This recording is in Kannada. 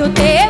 eu ter